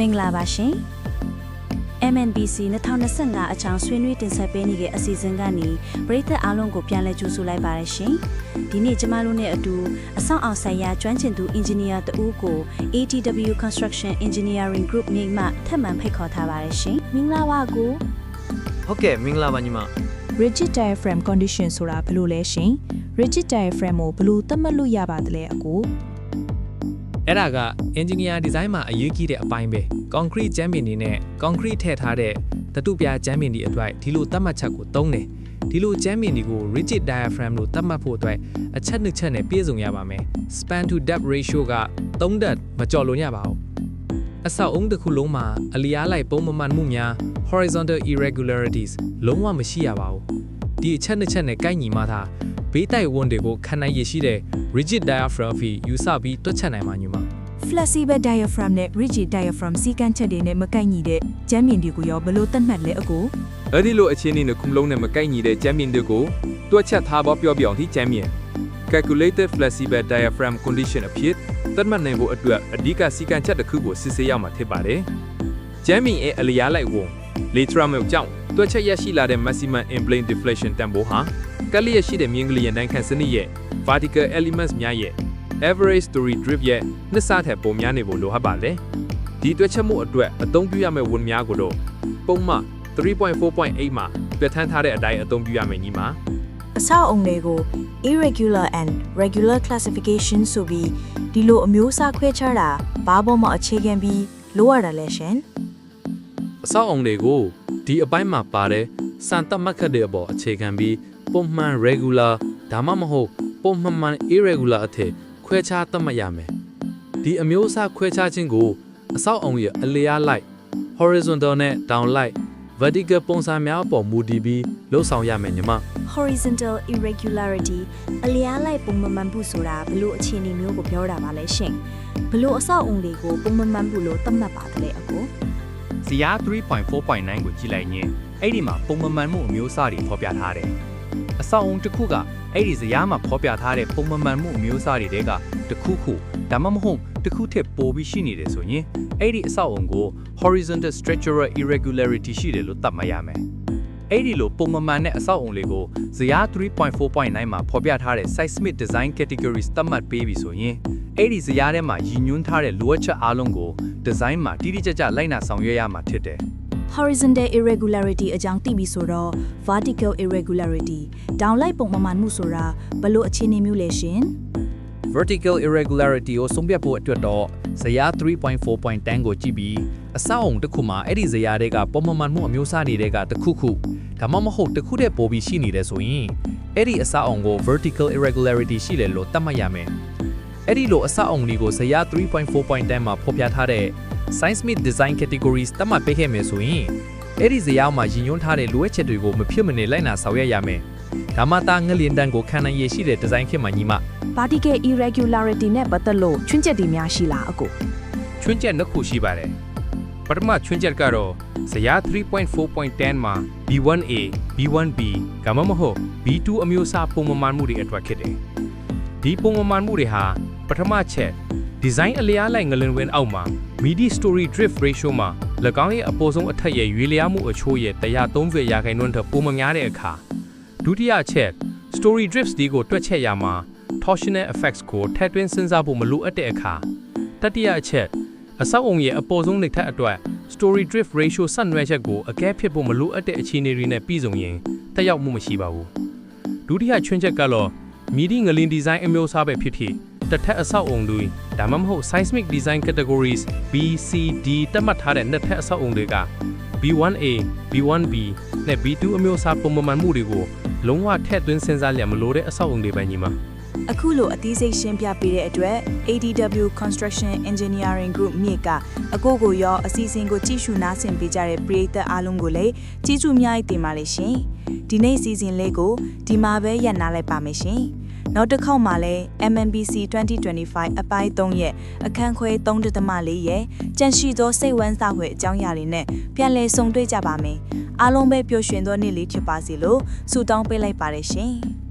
မင်္ဂလာပါရှင် MNBC 2025အချောင်ဆွေးနွေးတင်ဆက်ပေးနေတဲ့အစီအစဉ်ကနေပရိသတ်အားလုံးကိုပြန်လည်ကြိုဆိုလိုက်ပါရရှင်ဒီနေ့ကျမတို့နဲ့အတူအဆောင်အောင်ဆိုင်ရာကျွမ်းကျင်သူအင်ဂျင်နီယာတဦးကို ATW Construction Engineering Group မြိတ်မှထပ်မံဖိတ်ခေါ်ထားပါရရှင်မင်္ဂလာပါကိုဟုတ်ကဲ့မင်္ဂလာပါညီမ rigid diaphragm condition ဆိုတာဘယ်လိုလဲရှင် rigid diaphragm ကိုဘယ်လိုသတ်မှတ်လို့ရပါသလဲအကို အဲ့ဒါက engineer design မှာအရေးကြီးတဲ့အပိုင်းပဲ concrete ကြမ်းပြင်တွေနဲ့ concrete ထည့်ထားတဲ့တတုပြကြမ်းပြင်တွေအတွက်ဒီလိုသတ်မှတ်ချက်ကိုသုံးတယ်ဒီလိုကြမ်းပြင်တွေကို rigid diaphragm လို့သတ်မှတ်ဖို့အတွက်အချက်နှစ်ချက်နဲ့ပြည့်စုံရပါမယ် span to depth ratio က3ဓာတ်မကျော်လွန်ရပါဘူးအဆောက်အုံတစ်ခုလုံးမှာအလျားလိုက်ပုံမမှန်မှုများ horizontal irregularities လုံးဝမရှိရပါဘူးဒီအချက်နှစ်ချက်နဲ့ကိုက်ညီမှသာ ဘေးတိုက်ဝန်းတွေကိုခံနိုင်ရရှိတဲ့ rigid diaphragm ဖီယူဆပြီးတွက်ချက်နိုင်မှာညီမ flexible diaphragm နဲ့ rigid diaphragm စီကန်းချက်တွေနဲ့မကိုက်ညီတဲ့ကျမ်းမြင့်တွေကိုရောဘယ်လိုသတ်မှတ်လဲအကိုအဲ့ဒီလိုအခြေအနေနဲ့ခုမလုံးနဲ့မကိုက်ညီတဲ့ကြမ်းမြင့်တွေကိုတွက်ချက်ထားဖို့ပြောပြအောင်ဒီကြမ်းမြင့် calculated flexible diaphragm condition အဖြစ်သတ်မှတ်နိုင်ဖို့အတွက်အဓိကစီကံချက်တစ်ခုကိုစစ်ဆေးရမှာဖြစ်ပါတယ်။ကြမ်းမြင့်ရဲ့အလျားလိုက်ဝန် lateral move ကြောင့်တွက်ချက်ရရှိလာတဲ့ maximum in plane deflection တန်ဖိုးဟာ ကလျက်ရှိတဲ့မြင်းကလေးရဲ့နိုင်ခံစနစ်ရဲ့ vertical elements များရဲ့ average story drift ရဲ့နှစ်ဆထက်ပိုများနေဖို့လိုအပ်ပါတယ်။ဒီတွက်ချက်မှုအတွက်အသုံးပြုရမယ့်ဝန်များကိုတော့ပုံမှန်3.4.8မှာပြဋ္ဌာန်းထားတဲ့အတိုင်းအသုံးပြုရမယ်ညီမအဆောက်အုံတွေကို irregular and regular classification ဆိုပြီးဒီလိုအမျိုးအစားခွဲခြားတာဘာပေါ်မှာအခြေခံပြီးလိုရတာလဲရှင်အဆောက်အုံတွေကိုဒီအပိုင်းမှာပါတဲ့စံတတ်မှတ်ခတ်တဲ့အပေါ်အခြေခံပြီး ပုံမှန် regular ဒါမှမဟုတ်ပုံမှန်မှန် irregular အထက်ခွဲခြားသတ်မှတ်ရမယ်ဒီအမျိုးအစားခွဲခြားခြင်းကိုအဆောက်အုံရဲ့အလျားလိုက် horizontal နဲ့ down လိုက် vertical ပုံစံများအပေါ်မူတည်ပြီးလှုပ်ဆောင်ရမယ်ညီမ horizontal irregularity အလျားလိုက်ပုံမမှန်ဘူးဆိုတာဘလို့အခြေအနေမျိုးကိုပြောတာပါလဲရှင်ဘလို့အဆောက်အုံတွေကိုပုံမမှန်ဘူးလို့သတ်မှတ်ပါတယ်လေအကိုဇယား3.4.9ကိုကြည့်လိုက်ရင်အဲ့ဒီမှာပုံမမှန်မှုအမျိုးအစားတွေဖော်ပြထားတယ်။ အဆောက်အုံတစ်ခုကအဲ့ဒီဇယားမှာဖော်ပြထားတဲ့ပုံမမှန်မှုအမျိုးအစားတွေတဲကတစ်ခုခုဒါမှမဟုတ်တစ်ခုထက်ပိုပြီးရှိနေတယ်ဆိုရင်အဲ့ဒီအဆောက်အုံကို horizontal structural irregularity ရှိတယ်လို့သတ်မှတ်ရမယ်။အဲ့ဒီလိုပုံမမှန်တဲ့အဆောက်အုံလေးကိုဇယား3.4.9မှာဖော်ပြထားတဲ့ seismic design categories သတ်မှတ်ပေးပြီဆိုရင်အဲ့ဒီဇယားထဲမှာရည်ညွှန်းထားတဲ့လိုအပ်ချက်အားလုံးကို design မှာတိတိကျကျလိုက်နာဆောင်ရွက်ရမှာဖြစ်တယ်။ horizontal irregularity အကြောင်းသိပြီဆိုတော့ vertical irregularity downlight ပုံမမှန်မှုဆိုတာဘယ်လိုအခြေအနေမျိုးလဲရှင် vertical irregularity ကိုဆုံးဖြတ်ဖို့အတွက်တော့ဇယား3.4.10ကိုကြည့်ပြီးအဆောက်အုံတစ်ခုမှာအဲ့ဒီဇယားတွေကပုံမှန်မှုအမျိုးအစားတွေကတစ်ခုခုဒါမှမဟုတ်တစ်ခုတည်းပိုပြီးရှိနေတယ်ဆိုရင်အဲ့ဒီအဆောက်အုံကို vertical irregularity ရှိတယ်လို့သတ်မှတ်ရမယ်အဲ့ဒီလိုအဆောက်အုံတွေကိုဇယား3.4.10မှာဖော်ပြထားတဲ့ seismic design categories သတ်မှတ်ပေးခဲ့မယ်ဆိုရင်အဲ့ဒီဇယားမှာရည်ညွှန်းထားတဲ့လိုအပ်ချက်တွေကိုမဖြစ်မနေလိုက်နာဆောင်ရွက်ရမယ်ဒါမှသာငလျင်တန်းကိုခံနိုင်ရရှိတဲ့ဒီဇိုင်းခင်မှာညီမ vertical irregularity နဲ့ပတ်သက်လို့ချွင်းချက်တွေများရှိလားအကိုချွင်းချက်နှစ်ခုရှိပါတယ်ပထမချွင်းချက်ကတော့ဇယား3.4.10မှာ B1A B1B ကမမဟုတ် B2 အမျိုးအစားပုံမှန်မှုတွေအတွက်ဖြစ်တယ်ဒီပုံမှန်မှုတွေဟာပထမချက်ဒီဇိုင်းအလျားလိုက်ငလင်ဝင်အောက်မှာ midi story drift ratio မှာ၎င်းရဲ့အပေါ်ဆုံးအထက်ရဲ့ရွေလျားမှုအချိုးရဲ့130ရာခိုင်နှုန်းထက်ပိုမများတဲ့အခါဒုတိယချက် story drifts ဒီကိုတွက်ချက်ရမှာ torsional effects ကိုထည့်သွင်းစဉ်းစားဖို့မလိုအပ်တဲ့အခါတတိယအချက်အဆောက်အုံရဲ့အပေါ်ဆုံးနေထက်အတွက် story drift ratio ဆက်နွယ်ချက်ကိုအကဲဖြစ်ဖို့မလိုအပ်တဲ့အခြေအနေတွေနဲ့ပြည်စုံရင်တက်ရောက်မှုမရှိပါဘူးဒုတိယချွင်းချက်ကတော့မီဒီငလင်ဒီဇိုင်းအမျိုးအစားပဲဖြစ်ဖြစ် တစ်ထက်အဆောက်အုံတွေဒါမှမဟုတ် seismic design categories B C D တတ်မှတ်ထားတဲ့နှစ်ထက်အဆောက်အုံတွေက B1A B1B နဲ့ B2 အမျိုးအစားပုံမှန်မှုတွေကိုလုံးဝထည့်သွင်းစဉ်းစားလျက်မလိုတဲ့အဆောက်အုံတွေပဲညီမအခုလိုအသေးစိတ်ရှင်းပြပေးတဲ့အတွက် ADW Construction Engineering Group မြေကအကိုကိုရောအစီအစဉ်ကိုကြည့်ရှုနားဆင်ပေးကြတဲ့ပရိသတ်အားလုံးကိုလည်းကျေးဇူးအများကြီးတင်ပါတယ်ရှင်။ဒီနေ့အစီအစဉ်လေးကိုဒီမှာပဲရပ်နားလိုက်ပါမယ်ရှင်။ နောက်တစ်ခေါက်မှာလည်း MNBC 2025အပိုင်း3ရဲ့အခန်းခွဲ3.4ရဲ့ကြန့်ရှိသောစိတ်ဝမ်းစာဖွယ်အကြောင်းအရာတွေနဲ့ပြန်လည်ဆုံတွေ့ကြပါမယ်။အားလုံးပဲပျော်ရွှင်သောနေ့လေးဖြစ်ပါစေလို့ဆုတောင်းပေးလိုက်ပါတယ်ရှင်။